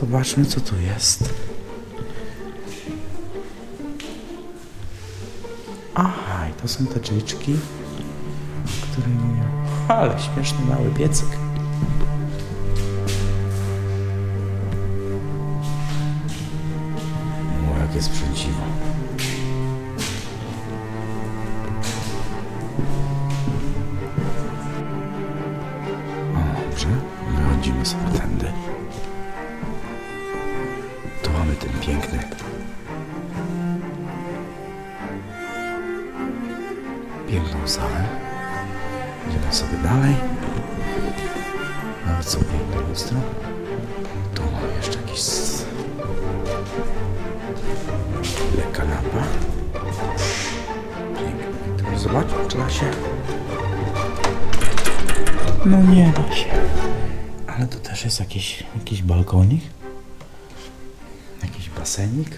Zobaczmy, co tu jest. Aha, i to są te drzwiczki, które mnie... Ale śmieszny mały piecyk. Są piękne lustro. Tu mamy jeszcze jakiś... Lekka lampa. Pięknie. Tu zobacz, czy da się... No nie da się. Ale tu też jest jakiś, jakiś balkonik. Jakiś basenik.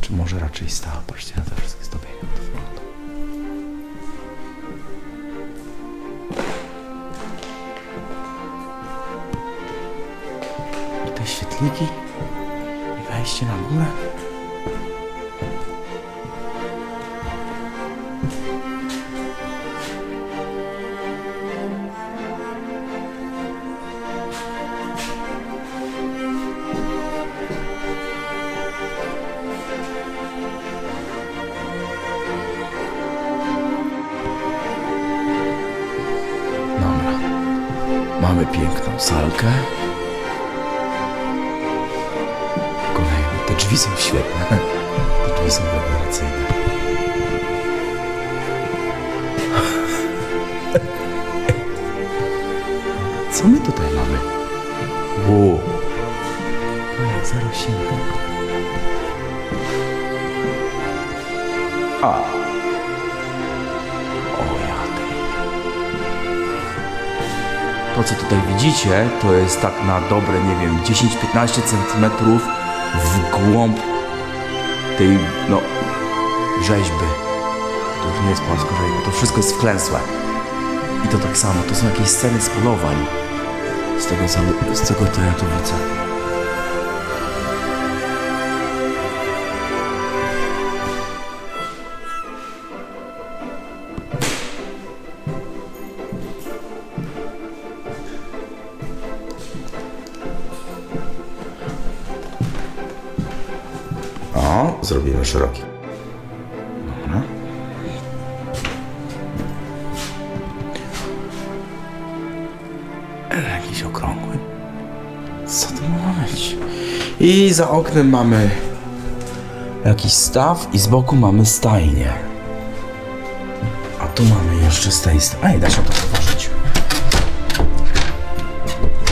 Czy może raczej stała? Patrzcie na te wszystkie I te świetliki. I wejście na górę. Mamy piękną salkę. Drzwi są świetne. Te drzwi są rewelacyjne. Co my tutaj mamy? Wow. To jak zarośnięte. A. O jadę. To, co tutaj widzicie, to jest tak na dobre, nie wiem, 10-15 cm w głąb tej, no, rzeźby. To już nie jest płaskorzeźba, to wszystko jest wklęsłe. I to tak samo, to są jakieś sceny z polowań. Z tego, z tego to ja tu widzę. Szeroki. Dobra. E, Jakiś okrągły. Co to ma być? I za oknem mamy jakiś staw i z boku mamy stajnię. A tu mamy jeszcze z tej strony. Ej, da się to otworzyć.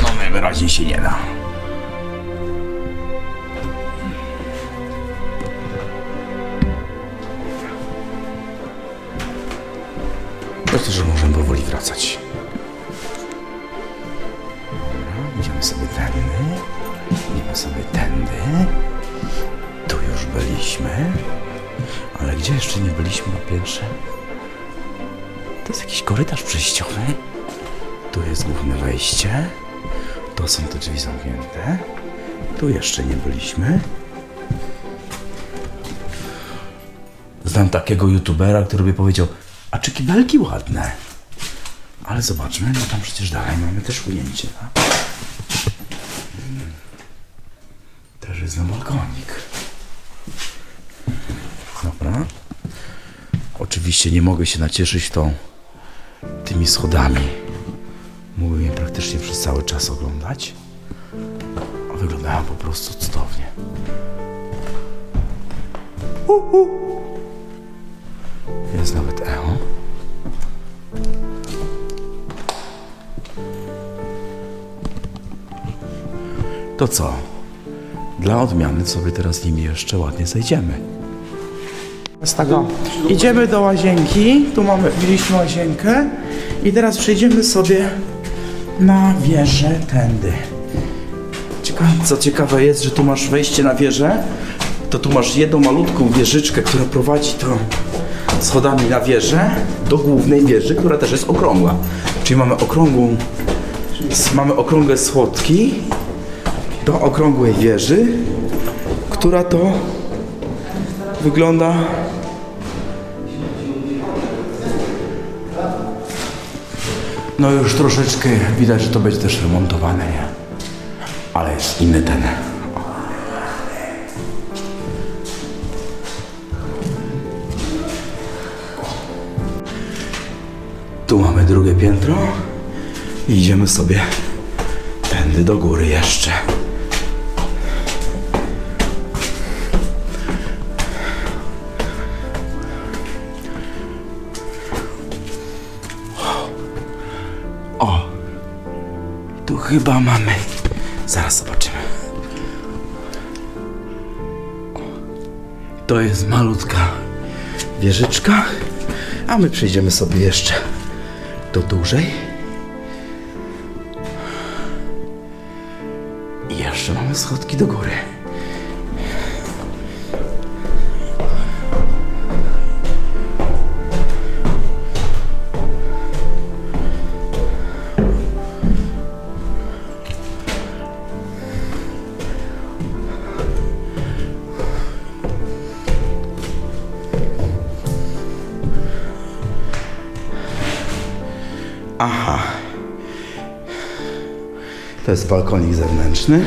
No najwyraźniej się nie da. Jest jakiś korytarz przejściowy. Tu jest główne wejście. To są te drzwi zamknięte. Tu jeszcze nie byliśmy. Znam takiego youtubera, który by powiedział, a czy kibelki ładne? Ale zobaczmy, no tam przecież dalej mamy też ujęcie. Mm. Też jest na balkonik. Dobra. Oczywiście nie mogę się nacieszyć tą tymi schodami. Mógłbym je praktycznie przez cały czas oglądać. Wyglądają po prostu cudownie. Jest nawet echo. To co? Dla odmiany sobie teraz nimi jeszcze ładnie zejdziemy. Z tego idziemy do łazienki. Tu mamy, mieliśmy łazienkę. I teraz przejdziemy sobie na wieżę tędy. Ciekawe, co ciekawe jest, że tu masz wejście na wieżę. To tu masz jedną malutką wieżyczkę, która prowadzi to schodami na wieżę do głównej wieży, która też jest okrągła. Czyli mamy okrągłą, mamy okrągłe schodki do okrągłej wieży, która to wygląda No już troszeczkę widać, że to będzie też remontowane, nie? Ale jest inny ten. Tu mamy drugie piętro. Idziemy sobie tędy do góry jeszcze. Chyba mamy. Zaraz zobaczymy. To jest malutka wieżyczka, a my przejdziemy sobie jeszcze do dużej. I jeszcze mamy schodki do góry. To jest balkonik zewnętrzny.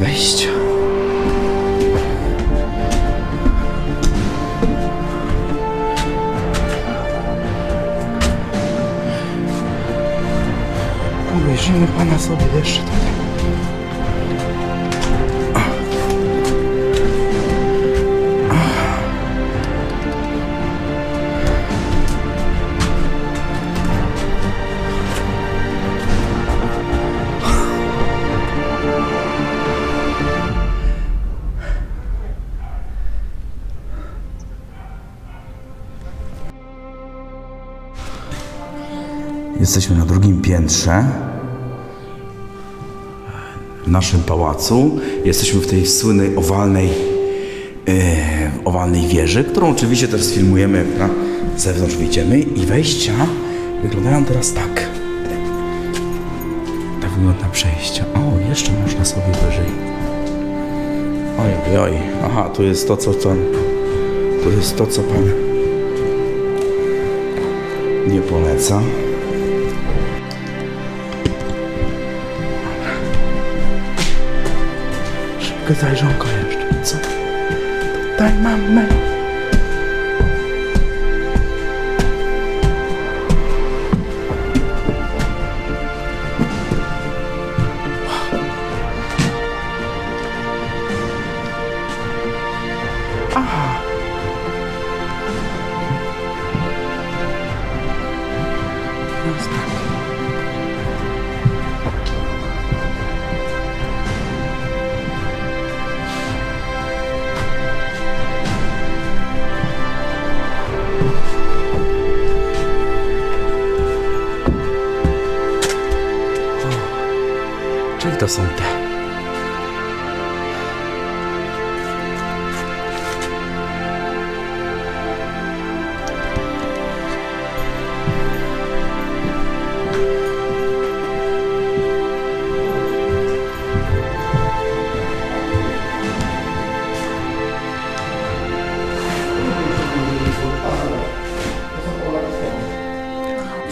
Wejść. Obejrzymy pana sobie jeszcze tutaj. Jesteśmy na drugim piętrze w naszym pałacu. Jesteśmy w tej słynnej owalnej, e, owalnej wieży, którą oczywiście też sfilmujemy, jak na zewnątrz wyjdziemy. I wejścia wyglądają teraz tak. Tak wygląda przejście. O, jeszcze można sobie wyżej. Oj, oj, oj. Aha, tu jest to, co to. Tu jest to, co pan nie poleca. Szybkie zajrzonko jeszcze. Co? Tutaj mamy.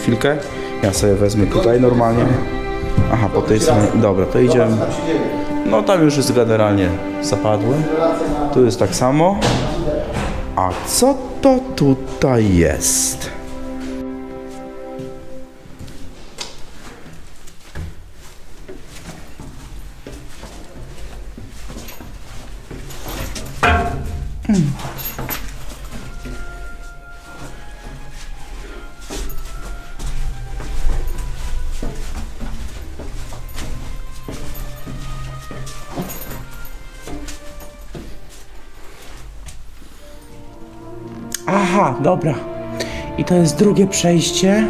Chwilkę. Ja sobie wezmę tutaj normalnie. Aha, po tej stronie. Dobra, to idziemy. No tam już jest generalnie zapadły. Tu jest tak samo. A co to tutaj jest? Aha, dobra. I to jest drugie przejście.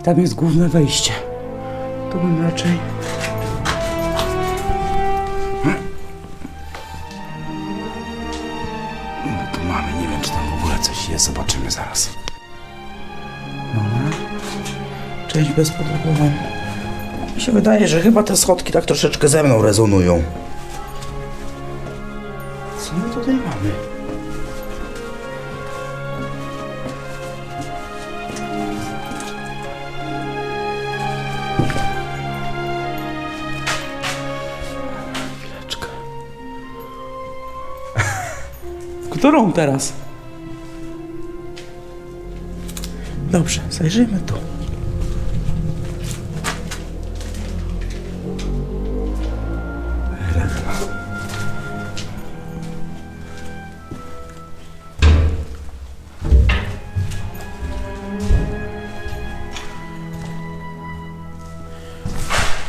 I tam jest główne wejście. Tu bym raczej. No tu mamy, nie wiem czy tam w ogóle coś jest, zobaczymy zaraz. Dobra. Część bezpodłogowa. Mi się wydaje, że chyba te schodki tak troszeczkę ze mną rezonują. Którą teraz? Dobrze, zajrzyjmy tu.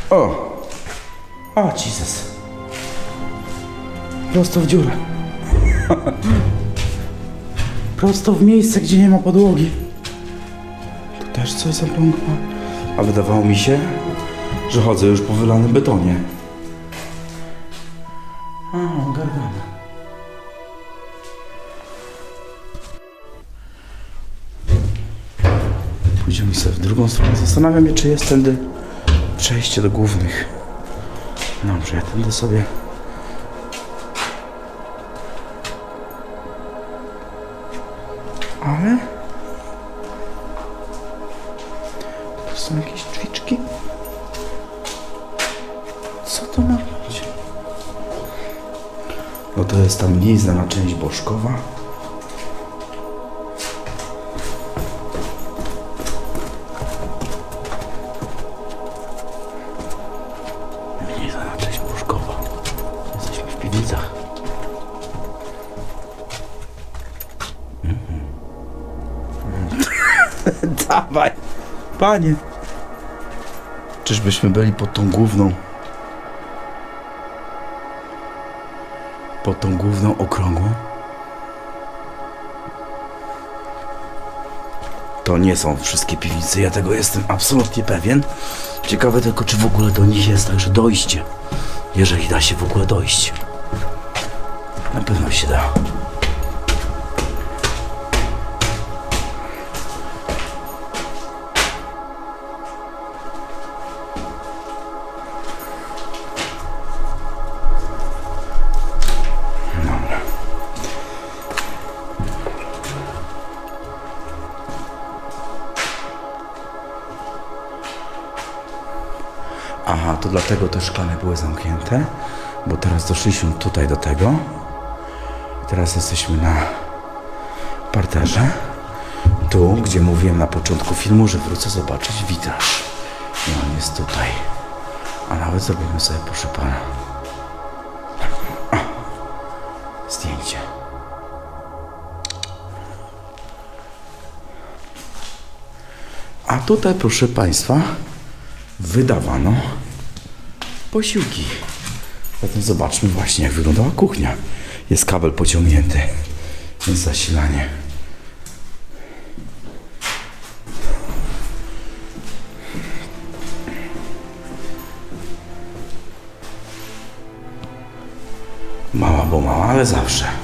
O! O, Jesus. Prosto w dziurę. Prosto w miejsce, gdzie nie ma podłogi. Tu też coś zapląkło. A wydawało mi się, że chodzę już po wylanym betonie. A, gargana. Pójdziemy sobie w drugą stronę. Zastanawiam się, czy jest tędy przejście do głównych. Dobrze, ja tędy sobie... Ale... Tu są jakieś drzwiczki. Co to ma być? No to jest ta mniej znana część Bożkowa. Mniej znana część Bożkowa. Jesteśmy w piwnicach. Dawaj, panie. Czyżbyśmy byli pod tą główną? Pod tą główną okrągłą? To nie są wszystkie piwnice, ja tego jestem absolutnie pewien. Ciekawe tylko, czy w ogóle do nich jest także dojście. Jeżeli da się w ogóle dojść. Na pewno się da. To dlatego te szklane były zamknięte, bo teraz doszliśmy tutaj do tego. Teraz jesteśmy na parterze. Tu, gdzie mówiłem na początku filmu, że wrócę zobaczyć witraż. I on jest tutaj. A nawet zrobimy sobie, proszę pana, zdjęcie. A tutaj, proszę Państwa, wydawano posiłki. Zatem zobaczmy właśnie, jak wyglądała kuchnia. Jest kabel pociągnięty, więc zasilanie. Mała, bo mała, ale zawsze.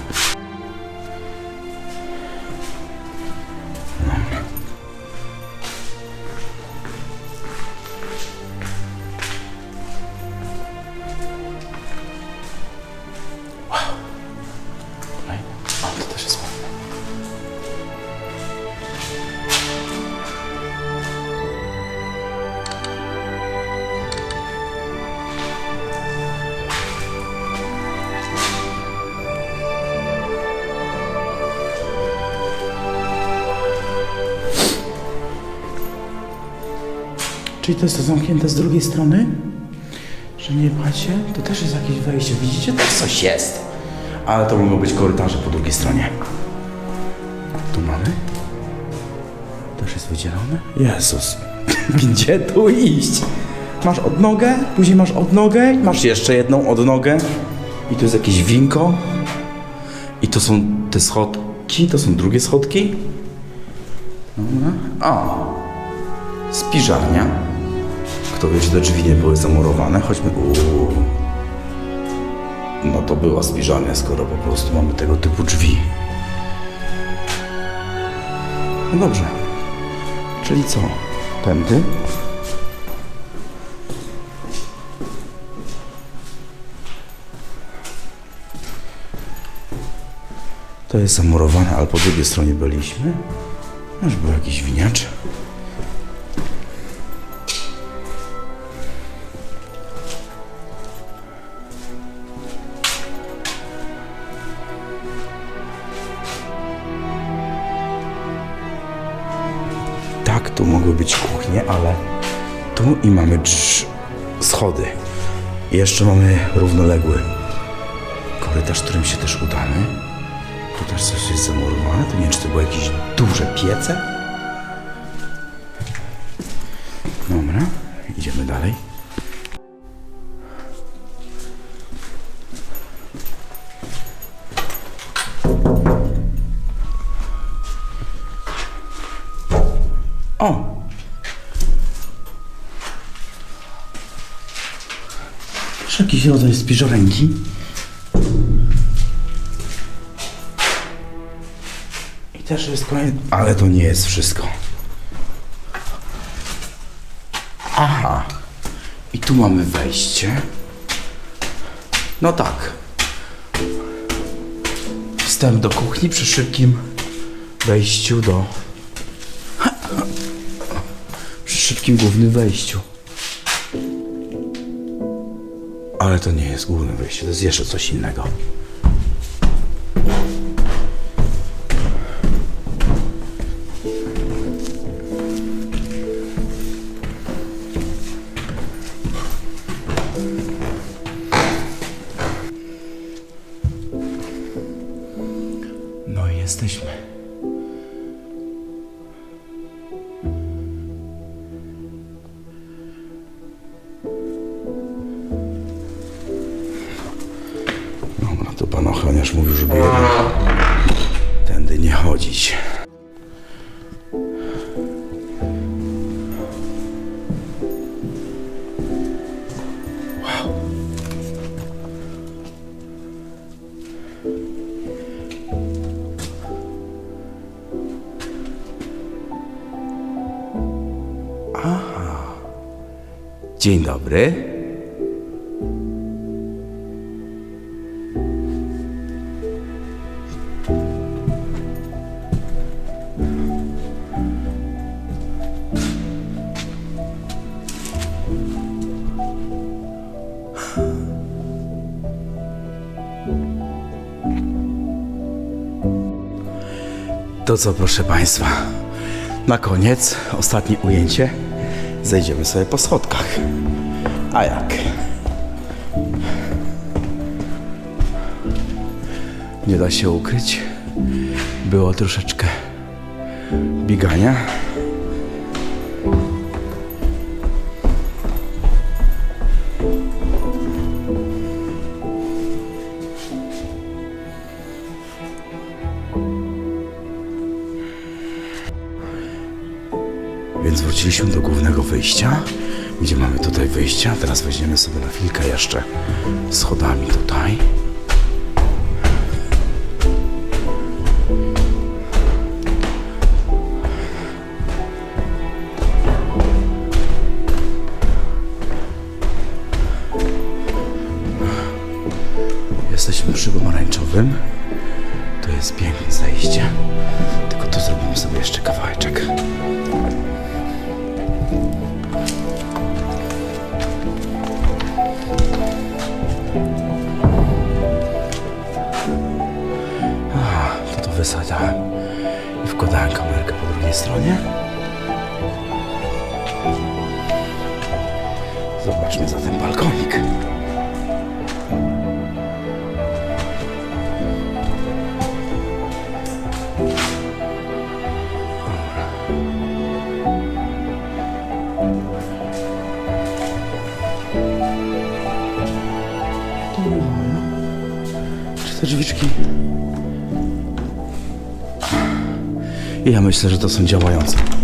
Czyli to jest to zamknięte z drugiej strony? Że nie macie? To też jest jakieś wejście. Widzicie? Też coś jest. ale to mogą być korytarze po drugiej stronie. Tu mamy. Też jest wydzielone? Jezus. Gdzie tu iść? Masz odnogę, później masz odnogę, masz jeszcze jedną odnogę i tu jest jakieś winko. I to są te schodki, to są drugie schodki. Dobra. O, spiżarnia. Kto wie, czy te drzwi nie były zamurowane? Chodźmy. Uuu. No to była spiżarnia, skoro po prostu mamy tego typu drzwi. No dobrze. Czyli co? Tędy? To jest zamurowane, ale po drugiej stronie byliśmy. Już był jakiś winiacz. Być kuchnie, ale tu i mamy drz- schody. I jeszcze mamy równoległy korytarz, którym się też udamy. Tu też coś jest zamurowane. Tu nie wiem, czy to były jakieś duże piece. Dobra, idziemy dalej. Spiżorenki. I też jest kolejny... Ale to nie jest wszystko. Aha. I tu mamy wejście. No tak. Wstęp do kuchni przy szybkim wejściu do... Przy szybkim głównym wejściu. Ale to nie jest główne wejście, to jest jeszcze coś innego. Ochroniarz mówił, żeby jednak tędy nie chodzić. Dzień dobry. To co, proszę Państwa, na koniec, ostatnie ujęcie. Zejdziemy sobie po schodkach. A jak? Nie da się ukryć. Było troszeczkę biegania. Do głównego wyjścia, gdzie mamy tutaj wyjście. a Teraz weźmiemy sobie na chwilkę jeszcze schodami tutaj. Zobaczmy zatem balkonik. Te drzwiczki? I ja myślę, że to są działające.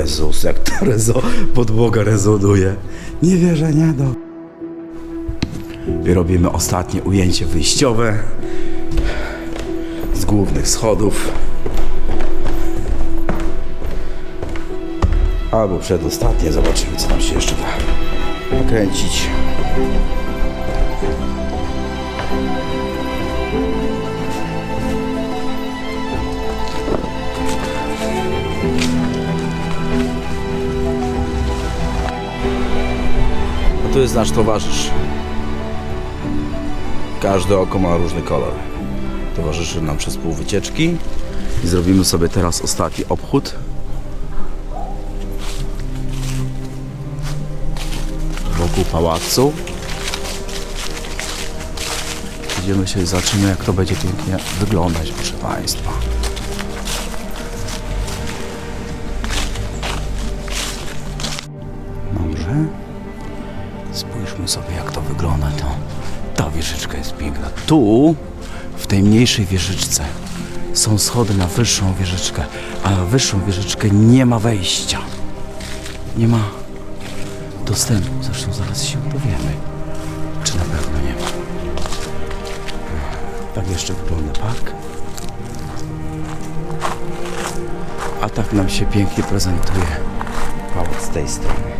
Jezus, jak to rezo, podłoga rezonuje. Nie wierzę, nie do. I robimy ostatnie ujęcie wyjściowe z głównych schodów. Albo przedostatnie, zobaczymy co tam się jeszcze da nakręcić. Tu jest nasz towarzysz. Każde oko ma różny kolor. Towarzyszy nam przez pół wycieczki. I zrobimy sobie teraz ostatni obchód. wokół pałacu. Idziemy się i zobaczymy, jak to będzie pięknie wyglądać, proszę Państwa. Dobrze. Sobie, jak to wygląda. To, ta wieżyczka jest piękna. Tu, w tej mniejszej wieżyczce, są schody na wyższą wieżyczkę, a na wyższą wieżyczkę nie ma wejścia. Nie ma dostępu. Zresztą zaraz się dowiemy, czy na pewno nie ma. Tak jeszcze wygląda park. A tak nam się pięknie prezentuje pałac z tej strony.